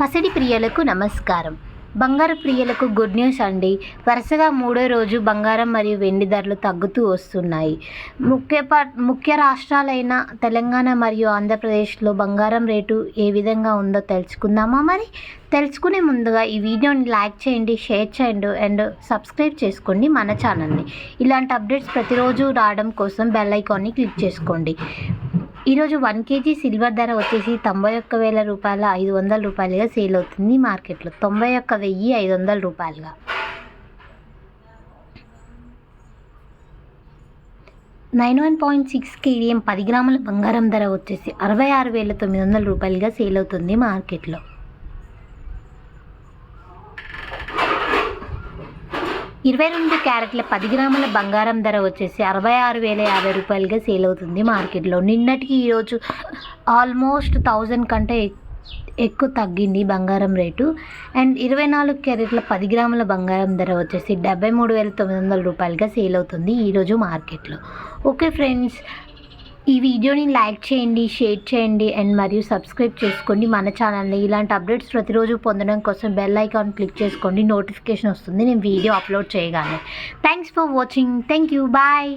పసిడి ప్రియులకు నమస్కారం. బంగారు ప్రియులకు గుడ్ న్యూస్ అండి. వరుసగా మూడో రోజు బంగారం మరియు వెండి ధరలు తగ్గుతూ వస్తున్నాయి. ముఖ్య ప- ముఖ్య రాష్ట్రాలైన తెలంగాణ మరియు ఆంధ్రప్రదేశ్లో బంగారం రేటు ఏ విధంగా ఉందో తెలుసుకుందామా మరి? తెలుసుకునే ముందుగా ఈ వీడియోని లైక్ చేయండి షేర్ చేయండి అండ్ సబ్స్క్రైబ్ చేసుకోండి మన ఛానల్ని. ఇలాంటి అప్డేట్స్ ప్రతిరోజు రావడం కోసం బెల్ ఐకాన్ని క్లిక్ చేసుకోండి. ఈరోజు వన్ కేజీ సిల్వర్ ధర వచ్చేసి తొంభై ఒక్క వేల రూపాయల ఐదు వందల రూపాయలుగా సేల్ అవుతుంది మార్కెట్లో. తొంభై ఒక్క వెయ్యి ఐదు వందల రూపాయలుగా. Nine one point six KDM పది గ్రాముల బంగారం ధర వచ్చేసి అరవై ఆరు వేల తొమ్మిది వందల రూపాయలుగా సేల్ అవుతుంది మార్కెట్లో. ఇరవై రెండు క్యారెట్ల పది గ్రాముల బంగారం ధర వచ్చేసి అరవై ఆరు వేల యాభై రూపాయలుగా సేల్ అవుతుంది మార్కెట్లో. నిన్నటికి ఈరోజు ఆల్మోస్ట్ థౌజండ్ కంటే ఎక్కువ తగ్గింది బంగారం రేటు. అండ్ ఇరవై నాలుగు క్యారెట్ల పది గ్రాముల బంగారం ధర వచ్చేసి డెబ్బై మూడు వేల తొమ్మిది వందల రూపాయలుగా సేల్ అవుతుంది ఈరోజు మార్కెట్లో. ఓకే ఫ్రెండ్స్ ఈ వీడియోని లైక్ చేయండి షేర్ చేయండి అండ్ మరియు సబ్స్క్రైబ్ చేసుకోండి మన ఛానల్ని. ఇలాంటి అప్డేట్స్ ప్రతిరోజు పొందడం కోసం బెల్ ఐకాన్ క్లిక్ చేసుకోండి. నోటిఫికేషన్ వస్తుంది. నేను వీడియో అప్లోడ్ చేయగానే. Thanks for watching thank you bye